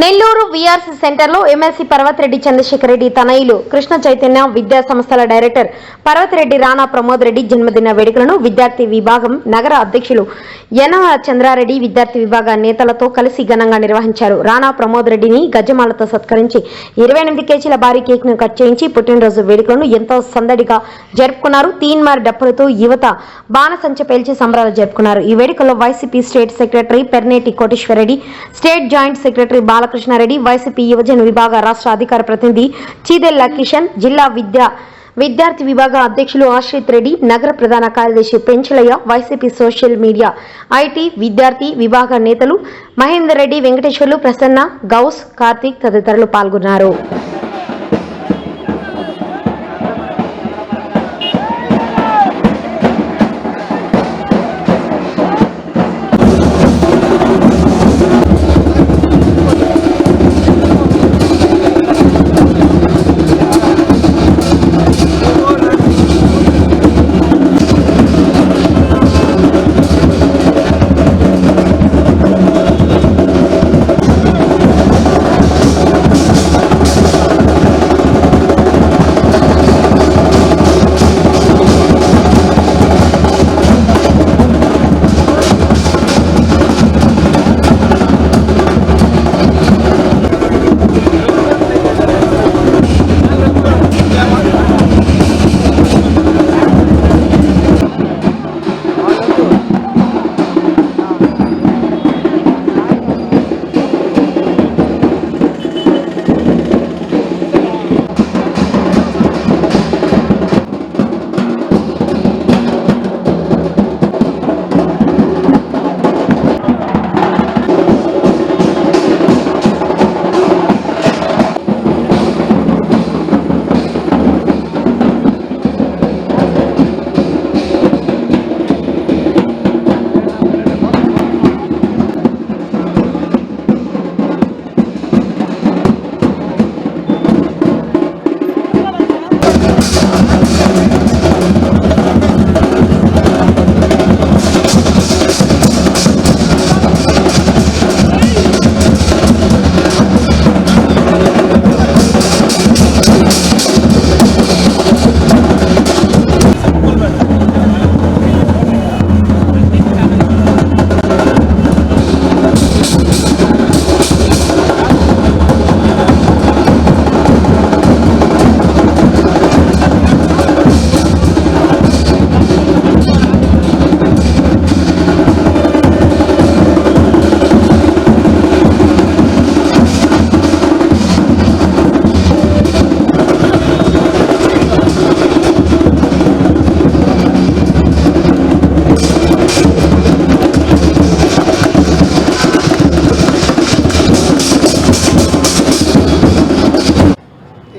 Nellore VRC సెంటర్లో MLC Parvathireddy Chandrasekhar Reddy తనయులు కృష్ణ చైతన్య విద్యా సంస్థల డైరెక్టర్ పర్వతిరెడ్డి రాణా ప్రమోద్ రెడ్డి జన్మదిన వేడుకలను విద్యార్థి విభాగం నగర అధ్యక్షులు యనమ చంద్రారెడ్డి విద్యార్థి విభాగ నేతలతో కలిసి ఘనంగా నిర్వహించారు. రాణా ప్రమోద్ రెడ్డిని గజమాలతో సత్కరించి ఇరవై ఎనిమిది కేజీల భారీ కేక్ను కట్ చేయించి పుట్టినరోజు వేడుకలను ఎంతో సందడిగా జరుపుకున్నారు. తీన్మార్ డప్పులతో యువత బాణసంచ పేల్చి సంబరాలు జరుపుకున్నారు. ఈ వేడుకల్లో YCP state secretary Perneti Koteswarareddy state joint secretary Balakrishnareddy YCP యువజన విభాగ రాష్ట్ర అధికార ప్రతినిధి చీదెల్ల కిషన్ జిల్లా విద్యా విద్యార్థి విభాగ అధ్యక్షులు ఆశ్రిత్ రెడ్డి నగర ప్రధాన కార్యదర్శి Penchalaiah YCP social media IT విద్యార్థి విభాగ నేతలు మహేందర్ రెడ్డి వెంకటేశ్వర్లు ప్రసన్న గౌస్ కార్తీక్ తదితరులు పాల్గొన్నారు.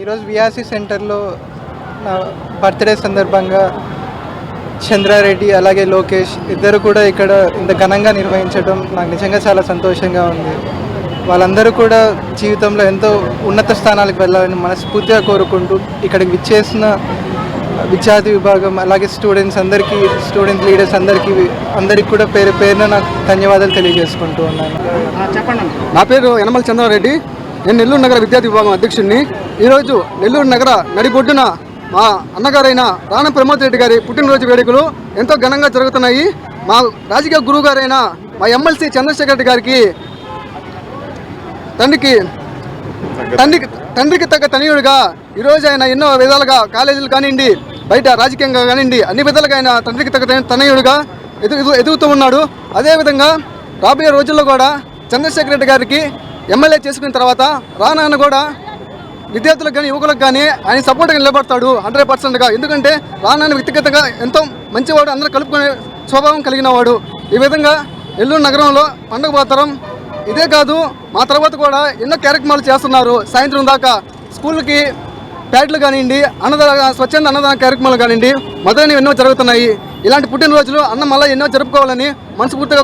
ఈరోజు విఆర్సీ సెంటర్లో నా బర్త్డే సందర్భంగా చంద్రారెడ్డి అలాగే లోకేష్ ఇద్దరు కూడా ఇక్కడ ఇంత ఘనంగా నిర్వహించడం నాకు నిజంగా చాలా సంతోషంగా ఉంది. వాళ్ళందరూ కూడా జీవితంలో ఎంతో ఉన్నత స్థానాలకు వెళ్ళాలని మనస్ఫూర్తిగా కోరుకుంటూ ఇక్కడికి విచ్చేసిన విద్యార్థి విభాగం అలాగే స్టూడెంట్స్ అందరికీ స్టూడెంట్ లీడర్స్ అందరికీ అందరికీ కూడా పేరు పేరున నాకు ధన్యవాదాలు తెలియజేసుకుంటూ ఉన్నాను. నా పేరు యనమల చంద్రారెడ్డి. నేను నెల్లూరు నగర విద్యార్థి విభాగం అధ్యక్షుడిని ఈరోజు నెల్లూరు నగర నడిబొడ్డున మా అన్నగారైన రాణ ప్రమోద్ రెడ్డి గారి పుట్టినరోజు వేడుకలు ఎంతో ఘనంగా జరుగుతున్నాయి. మా రాజకీయ గురువు గారైన మా ఎమ్మెల్సీ చంద్రశేఖర్ రెడ్డి గారికి తండ్రికి తండ్రికి తండ్రికి తగ్గ తనయుడిగా ఈరోజు ఆయన ఎన్నో విధాలుగా కాలేజీలు కానివ్వండి బయట రాజకీయంగా కానివ్వండి అన్ని విధాలుగా ఆయన తండ్రికి తగ్గ తన- తనయుడిగా ఎదుగు ఎదుగుతూ ఉన్నాడు. అదేవిధంగా రాబోయే రోజుల్లో కూడా చంద్రశేఖర్ రెడ్డి గారికి ఎమ్మెల్యే చేసుకున్న తర్వాత రానాయన కూడా విద్యార్థులకు కానీ యువకులకు కానీ ఆయన సపోర్ట్గా నిలబడతాడు హండ్రెడ్ పర్సెంట్గా. ఎందుకంటే రానాయన వ్యక్తిగతంగా ఎంతో మంచివాడు అందరూ కలుపుకునే స్వభావం కలిగిన వాడు. ఈ విధంగా ఎల్లూరు నగరంలో పండుగ పోతరం ఇదే కాదు మా తర్వాత కూడా ఎన్నో కార్యక్రమాలు చేస్తున్నారు. సాయంత్రం దాకా స్కూల్కి ప్యాడ్లు కానివ్వండి అన్నదాన స్వచ్ఛంద అన్నదాన కార్యక్రమాలు కానివ్వండి మొదలైనవి ఎన్నో జరుగుతున్నాయి. ఇలాంటి పుట్టినరోజులు అన్న మళ్ళీ ఎన్నో జరుపుకోవాలని మనస్ఫూర్తిగా